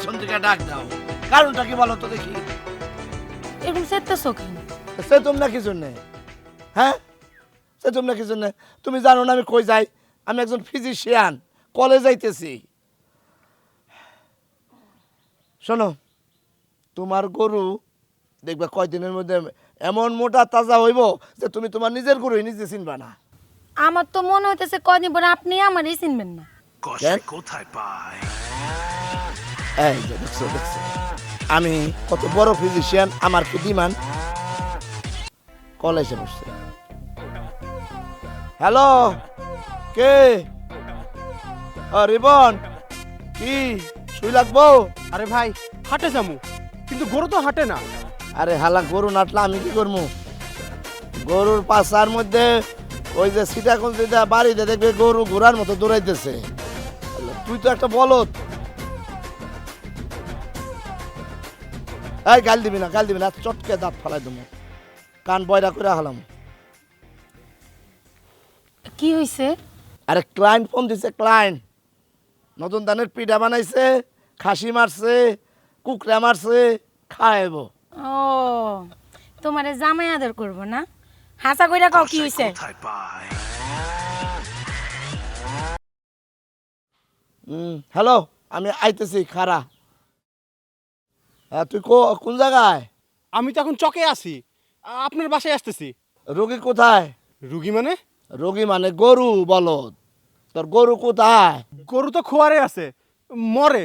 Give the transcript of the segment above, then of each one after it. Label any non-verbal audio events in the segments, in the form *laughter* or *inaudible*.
পিছন থেকে ডাক দাও। কারণটা কি বলো তো দেখি। এরকম সেরতেছো কেন সে তোমরা কি জন্যে? হ্যাঁ? সে তোমরা কি জন্যে? তুমি জানো না আমি কই যাই? আমি একজন ফিজিশিয়ান কলেজ যাইতেছি। শোনো তোমার গরু দেখবে কয়দিনের মধ্যে এমন মোটা তাজা হইব যে তুমি তোমার নিজের গরুই নিজে চিনবা না। আমার তো মনে হইতেছে কদিন পরে আপনি আমারই চিনবেন না। কেন? এই যে দেখছ দেখছ। আমি কত বড় ফিজিশিয়ান আমার কি ডিমান্ড কলেজে বসছে। হ্যালো কে? রিবন কি? শুই লাগবো? আরে ভাই হাটে যামু কিন্তু গরু তো হাটে না। আরে হালা গরু নাটলা আমি কি করব গরুর পাশার মধ্যে ওই যে সিটাকুল যেটা বাড়িতে দেখবে গরু ঘোড়ার মতো দৌড়াইতেছে। তুই তো একটা বলত এই গাল দিবি না গাল দিবি না চটকে দাঁত ফালাই দেবো। কান বয়রা করে হালাম। কি হইছে? আরে ক্লায়েন্ট ফোন দিছে ক্লায়েন্ট। নতুন ধানের পিঠা বানাইছে খাসি মারছে কুকরা মারছে খাওয়াইব ও তোমারে জামাই আদর করব না? হাসা কইরা কও কি হইছে? হুম হ্যালো আমি আইতেছি খারা তুই কো কোন জায়গায়? আমি তো এখন চকে আছি। আপনার বাসায় আসতেছি। রোগী কোথায়? রুগী মানে? রোগী মানে গরু বলদ। তোর গরু কোথায়? গরু তো খোয়ারে আছে মরে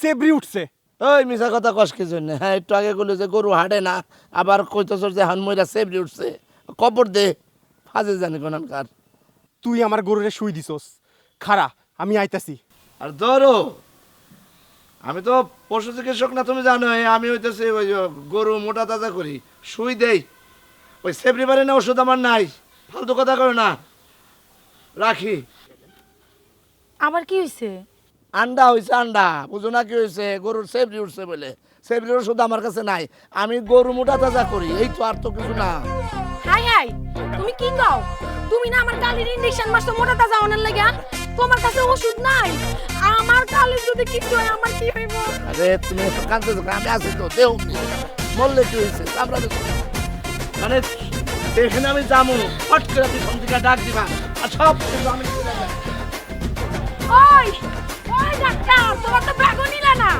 সেবরি উঠছে। ওই মিশা কথা কস কি জন্য? হ্যাঁ একটু আগে বলে যে গরু হাঁটে না আবার কইতেছ যে হান মইরা সেবরি উঠছে। কবর দে ফাজে জানি কোনকার তুই আমার গরুরে শুই দিছস। খারা আমি আইতাছি। আর ধরো আমি তো পশু চিকিৎসক না তুমি জানো আমি হইতেছি ওই গরু মোটা তাজা করি সুই দেই। ওই সেবরি বারে না ওষুধ আমার নাই ফালতু কথা করো না। রাখি। আবার কি হইছে? আন্ডা হয়েছে আন্ডা বুঝো না কি হয়েছে গরুর সেবরি উঠছে বলে। সেবরির ওষুধ আমার কাছে নাই আমি গরু মোটা তাজা করি এই তো আর তো কিছু না। হাই হাই তুমি কি কও? তুমি না আমার কালির ইনজেকশন মারছো মোটা তাজা অনার লাগা তোমার কাছে ওষুধ নাই। আমার কালে যদি কিছু হয় আমার কি হইব? আরে তুমি এত কাঁদতেছো কেন? আমি আছি তো দেহ মরলে কি হয়েছে? আমরা তো মানে এখানে আমি যাব। ফট করে আপনি থেকে ডাক দিবা আর সব কিছু আমি ওই ওই ডাক্তার তোমার তো ব্যাগও নিলা না।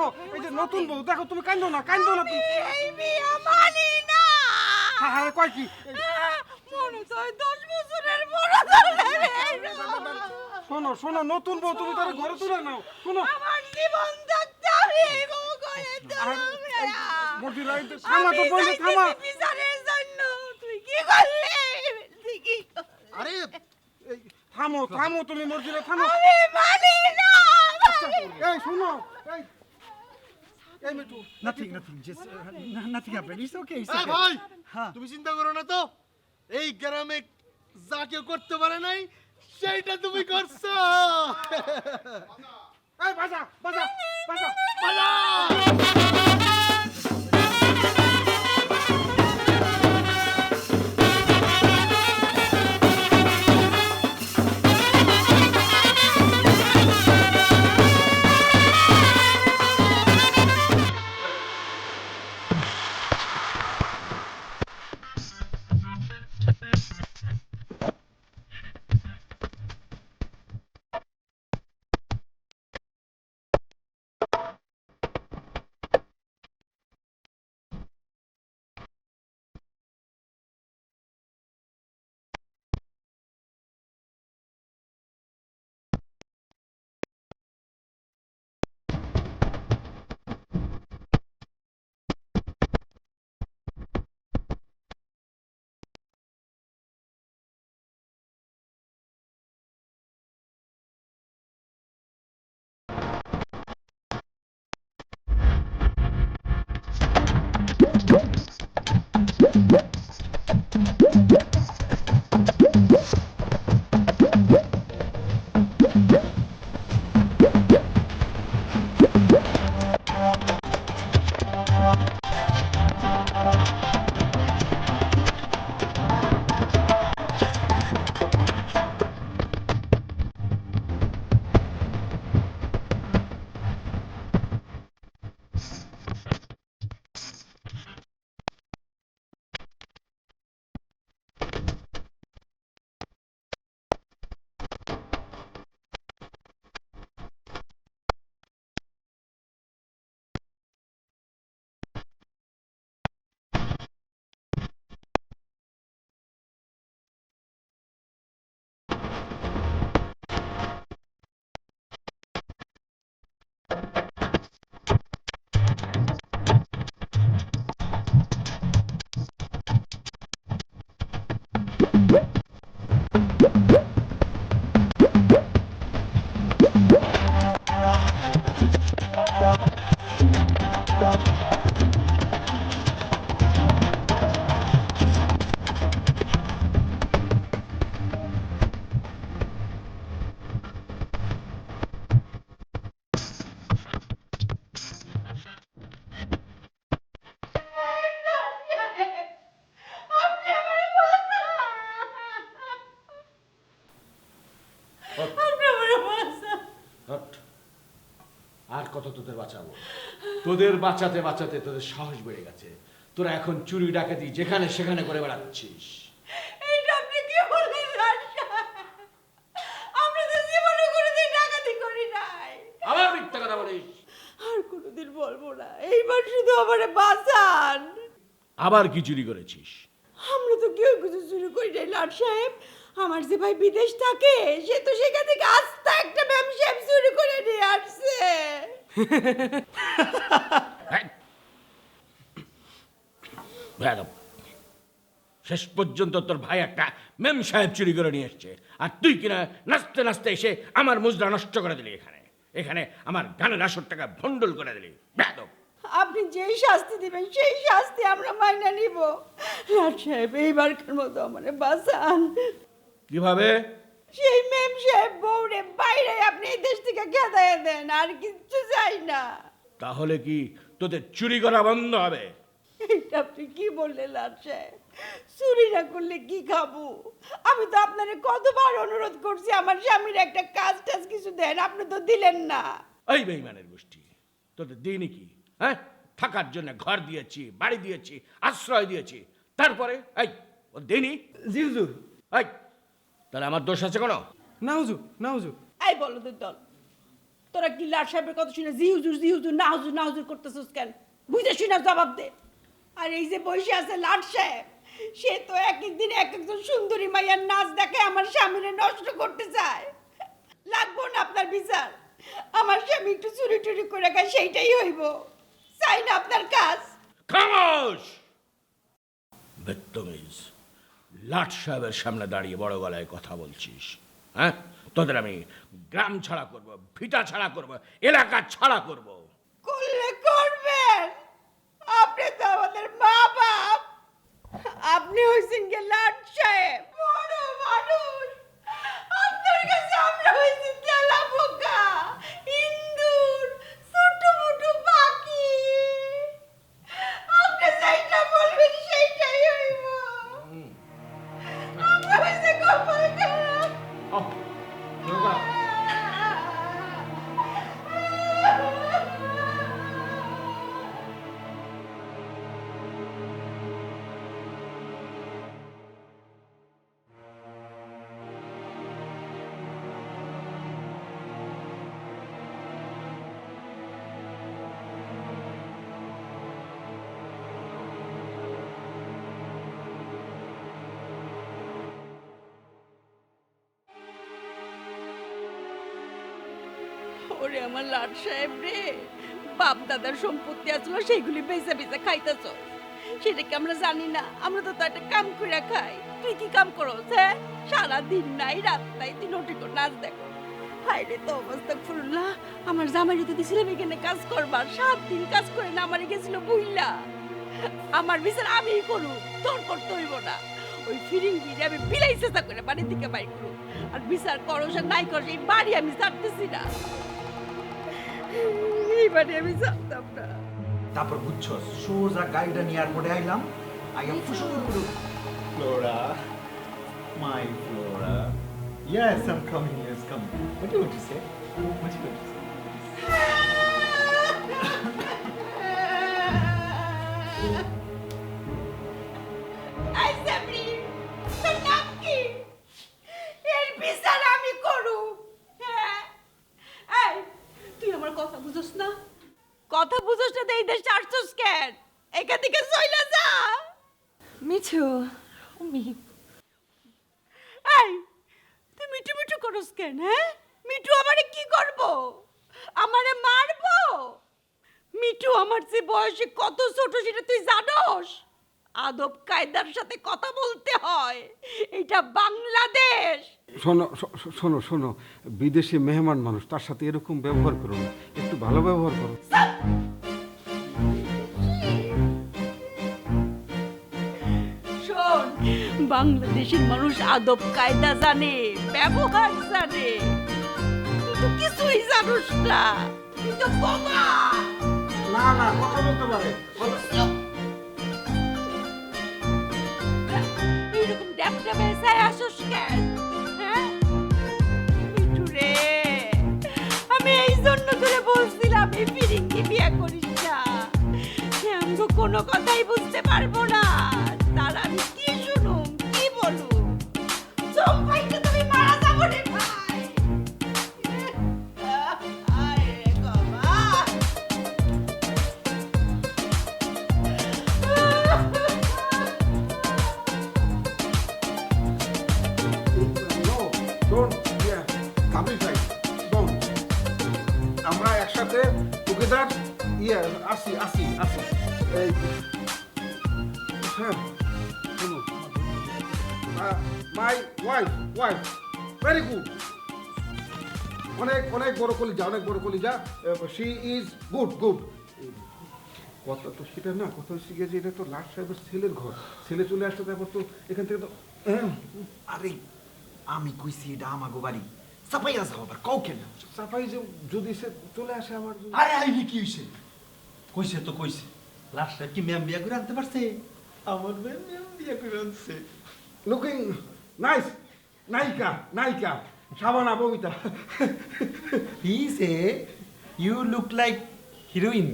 দেখো এই যে নতুন বউ দেখো তুমি কান্দো না কান্দো না তুমি। এই বিয়া মানি না। হ্যাঁ হ্যাঁ কয় কি? মনে তো দশ বছরের বড় শোনো শোনো নতুন বউ তুমি তার ঘরে তুলে নাও। শোনো। আমার জীবন থাকতে আমি বউ করে না। মর্দিনা থামা তো বললে থামা বিচারের জন্য। তুই কি করলি? আরে থামো থামো তুমি মর্দিনা থামো। আমি মানি না। এই শোনো এই এই Mithu Nothing, nothing. Just uh, n- nothing happened. It's okay. It's এই okay. ভাই হ্যাঁ। তুমি চিন্তা করো না তো এই গ্রামে যা কেউ করতে পারে নাই সেইটা তুমি করছ *laughs* এই বাজা বাজা বাজা হট। তোদের বাঁচাবো তোদের বাঁচাতে বাঁচাতে তোদের সাহস বেড়ে গেছে। তোরা এখন চুরি ডাকাতি যেখানে সেখানে করে বেড়াচ্ছিস। আবার মিথ্যা কথা বলিস। আর কোনোদিন বলব না। এইবার শুধু আমারে বাঁচান। আবার কি চুরি করেছিস? আমরা তো কেউ কিছু শুরু করি নাই লাট সাহেব। আমার যে ভাই বিদেশ থাকে সে তো সেখান থেকে আস্তা একটা ব্যবসা শুরু করে নিয়ে আসছে। শেষ পর্যন্ত তোর ভাই একটা মেম সাহেব চুরি করে নিয়ে এসছে। আর তুই কিনা নাচতে নাচতে এসে আমার মুজরা নষ্ট করে দিলি এখানে। এখানে আমার গানের আসর টাকা ভন্ডল করে দিলি। আপনি যেই শাস্তি দিবেন সেই শাস্তি আমরা মাইনা নিব। লাট সাহেব এইবারকার মতো আমার বাঁচান। কীভাবে? সেই মেম সাহেব বউরে বাইরে আপনি এই দেশ থেকে খেদায় দেন? আর কিচ্ছু চাই না। তাহলে কি তোদের চুরি করা বন্ধ হবে? এটা আপনি কি বললেন সাহেব? চুরি না করলে কি খাব? আমি তো আপনারে কতবার অনুরোধ করছি আমার স্বামীর একটা কাজ টাজ কিছু দেন আপনি তো দিলেন না। এই বেইমানের গোষ্ঠী তোদের দিইনি কি হ্যাঁ? থাকার জন্য ঘর দিয়েছি বাড়ি দিয়েছি আশ্রয় দিয়েছি তারপরে এই ও দিইনি জি হুজুর। এই তাহলে আমার দোষ আছে কোনো? না হুজুর না হুজুর। এই বলো তোর দল তোরা কি লাট সাহেবের কথা শুনে জি হুজুর জি হুজুর না হুজুর না হুজুর করতেছিস কেন? বুঝে শুনে জবাব দে। আর এই যে বসে আছে লাট সাহেব সে তো এক এক দিন এক একজন সুন্দরী মাইয়ার নাচ দেখে আমার স্বামীরে নষ্ট করতে চায়। লাগবো না আপনার বিচার? আমার স্বামী একটু চুরি টুরি করে খায় সেইটাই হইব। চাই না আপনার কাজ? খামোশ! বেত্তমিজ লাট সাহেবের সামনে দাঁড়িয়ে বড় গলায় কথা বলছিস হ্যাঁ? তোদের আমি গ্রাম ছাড়া করব, ভিটা ছাড়া করব, এলাকা ছাড়া করব। ওরে আমার লাট সাহেব রে। বাপ দাদার সম্পত্তি আসলো, সেইগুলি বেঁচে বেঁচে খাইতেছ। সেটা কি আমরা জানি না? আমরা তো একটা কাম করে খাই। তুই কি কাম করস হ্যাঁ? সারা দিন নাই, রাত নাই, তুই নটি করে, নাচ দেখো। হাই রে, তো অবস্থা আমার জামাই এখানে কাজ করবার সাত দিন কাজ করে না আমার গেছিল বুইলা। আমার বিচার আমি করু, তোর করতে হইব না। ওই ফিরিঙ্গিরে আমি বিলাই চেষ্টা করে বাড়ির দিকে বাইর করু। আর বিচার করস আর নাই করস, এই বাড়ি আমি ছাড়তেছি না। এই বাড়ি আমি ছাড়তাম না তারপর বুঝছ সোজা গাড়িটা নিয়ে এয়ারপোর্টে আইলাম আইয়া ফুসুর করে Flora my Flora Yes, I'm coming. Yes, come. What do you want to say? What do you want to say? এখান থেকে চইলা যা। মিঠু। মি এই তুই মিঠু মিঠু করস কেন হ্যাঁ? মিঠু আমারে কি করব? আমারে মারবো? মিঠু আমার যে বয়সে কত ছোট সেটা তুই জানোস? আদব কায়দার সাথে কথা বলতে হয়। এটা বাংলাদেশ। শোনো শোনো শোনো। বিদেশি মেহমান মানুষ তার সাথে এরকম ব্যবহার করো একটু ভালো ব্যবহার করো। বাংলাদেশের মানুষ আদব কায়দা জানে ব্যবহার জানে। তুই তো কিছুই জানোস না। তুই তো বোমা না না কথা বলতে পারে। এইরকম ছায় আসোস কেন? হ্যাঁ? আমি এই জন্য করে বলছিলাম এই ফিরিঙ্গি বিয়ে করিস না। আমগো কোনো কথাই বুঝতে পারব না। একসাথে টুগেদার ইয়ে আসি আসি আসি। এই হ্যাঁ my wife wife very good অনেক অনেক বড় কলিজা, অনেক বড় শি ইজ গুড গুড তো সেটা না, কথা যে এটা তো লাট সাহেবের ছেলের ঘর। ছেলে চলে আসলে তারপর তো এখান থেকে তো, আরে, আমি কইছি এটা আমাগো বাড়ি। সাপাইয়া যাও আবার কাউ কেন? সাফাই যে যদি সে চলে আসে আমার আরে আইনি কি হইছে? কইছে তো কইছে। লাস্ট টাইম কি ম্যাম বিয়া করে আনতে পারছে? আমার ম্যাম ম্যাম বিয়া করে আনছে। লুকিং নাইস নায়িকা নায়িকা Shabana Bobita. He say you look like heroine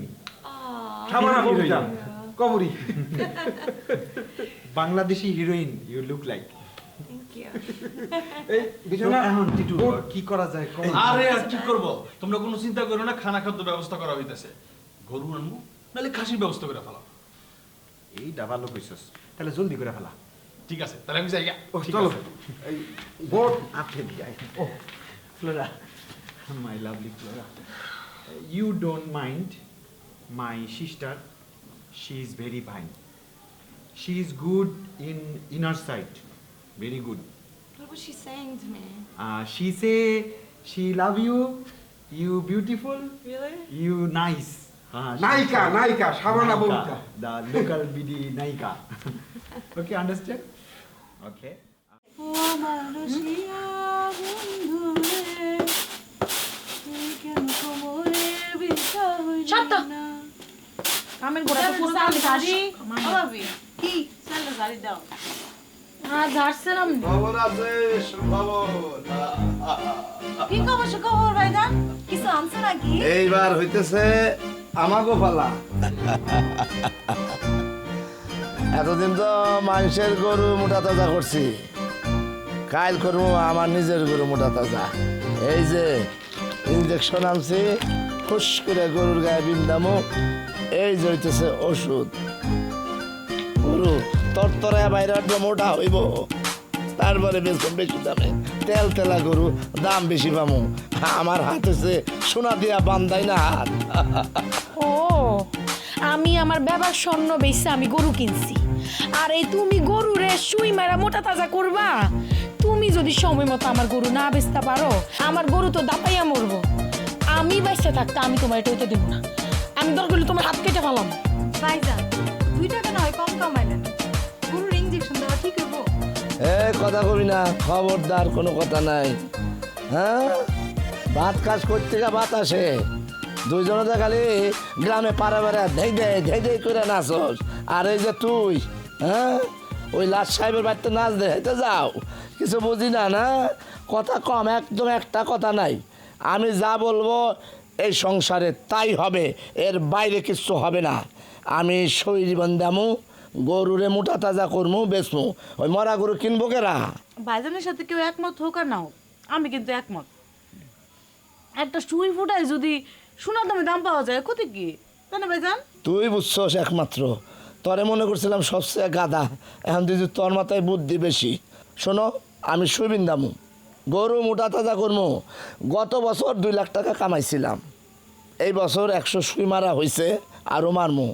Shabana Heroine. Bobita Kabori. Bangladeshi heroine you look like *laughs* এই বিছানা এখন টিটু কি করা যায়? কোন আরে আর কি করব? তোমরা কোনো চিন্তা করো না খানা খাদ্য ব্যবস্থা করা হইতেছে। গরু আনব নাহলে খাসির ব্যবস্থা করে ফেলা এই ডাবালো কইছস। তাহলে জলদি করে ফেলা। ঠিক আছে তাহলে আমি যাই ও, চলো। এই বোর্ড আপনি দিয়াই ও Flora. My lovely Flora. You don't mind my sister she is very fine she is good in inner side very good What was she saying to me? She say she love you you beautiful Really? You nice নায়িকা নায়িকা সাবানা বউটা the *laughs* local BD Naika. *laughs* okay, understand? Okay. শান্ত কামের গোড়া তো পুরো কালি শাড়ি কি চলো গাড়ি দাও আর ঝাড়ছিলাম খবর আছে খবর কি খবর খবর ভাইজান কিছু আনছো নাকি এইবার হইতেছে আমাগো পালা। এতদিন তো মানুষের গরু মোটা তাজা করছি। কাইল করব আমার নিজের গরু মোটা তাজা। এই যে ইঞ্জেকশন আনছি খুশ করে গরুর গায়ে বিন্দামো এই যে হইতেছে ওষুধ। গরু তরতরায় বাইরে উঠবে মোটা হইব। তারপরে বেশি বেশি দামে। তেল তেলা গরু দাম বেশি পামু। আমার হাত হচ্ছে সোনা দিয়া বান্ধাই না হাত। ও আমি আমার ব্যবহার স্বর্ণ বেচে আমি গরু কিনছি। আর এই তুমি গরু রে সুই মারা মোটা তাজা করবা? তুমি যদি সময় মতো আমার গরু না বেচতে পারো আমার গরু তো দাপাইয়া মরবো। আমি বেঁচে থাকতে আমি তোমার এটা হইতে দেবো না। আমি দরকার তোমার হাত কেটে ফেলাম। ভাইজান দুই টাকা নয় কম কামাইলেন। এ, কথা কবি না, খবরদার কোনো কথা নাই। হ্যাঁ? ভাত কাজ করতে গা ভাত আসে। দুইজনে খালি গ্রামে পাড়া পাড়া ধেই দে ধেই দে করে নাচস। আর এই যে তুই হ্যাঁ? ওই লাট সাহেবের বাড়িতে নাচ দে, হেঁটে যাও। কিছু বুঝি না না? কথা কম, একদম একটা কথা নাই। আমি যা বলব এই সংসারে তাই হবে, এর বাইরে কিছু হবে না। আমি শরীর বন্দামু গরুরে মোটা তাজা করমু বেচমু। ওই মরা গরু কিনবো কেরা? ভাইজানের সাথে কেউ একমত হোক আর না হোক আমি কিন্তু একমত। একটা সুই ফুটায় যদি সোনার দামে দাম পাওয়া যায় ক্ষতি কি? তাই না ভাইজান? তুই বুঝছস একমাত্র। তরে মনে করছিলাম সবচেয়ে গাদা এখন দিদি তোর মাথায় বুদ্ধি বেশি শোনো আমি সুবিন দামু। গরু মোটা তাজা করমু। গত বছর দুই লাখ টাকা কামাইছিলাম। এই বছর একশো সুই মারা হয়েছে আরও মারমু।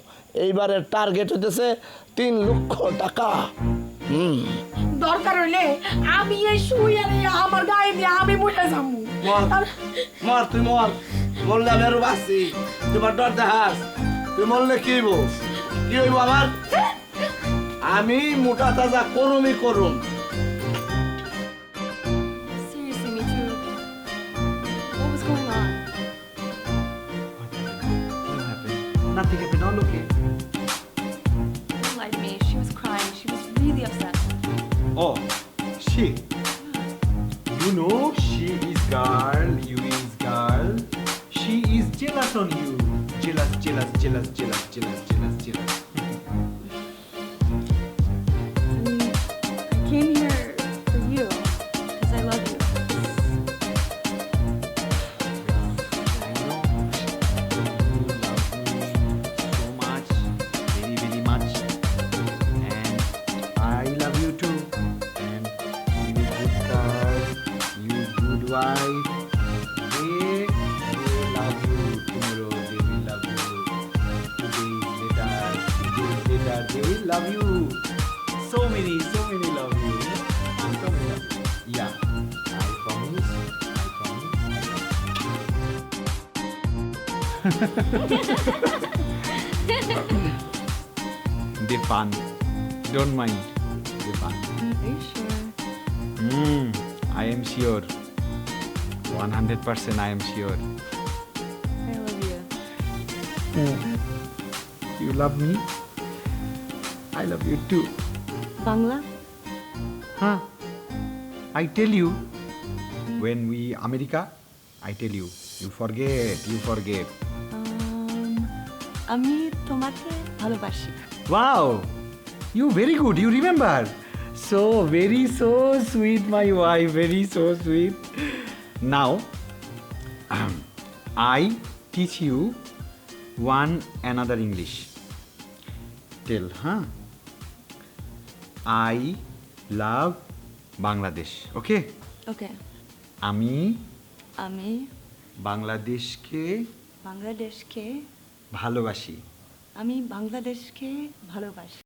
এইবারের টার্গেট হইতেছে তিন লক্ষ টাকা। হুম। দরকার হইলে আমি এই শুই আর এই আমার গায়ে দিয়ে আমি মরে যাব। মর মর তুই মর। মরলে আমি আরও বাঁচি। তোমার ডর দেখাস। তুই মরলে কি হইব? কি হইব আমার? আমি মোটা তাজা করুমই করুম। They fun. Don't mind. They fun. Are you sure? Hmm. I am sure. 100% I am sure. I love you. You love me? I love you too. Bangla? Huh? I tell you. When we America, I tell you. You forget. You forget. আমি তোমাকে ভালোবাসি। Wow you very good you remember so very so sweet my why very so sweet now I teach you one another English tell হ্যাঁ I love Bangladesh okay okay আমি আমি বাংলাদেশকে বাংলাদেশকে ভালোবাসি। আমি বাংলাদেশকে ভালোবাসি।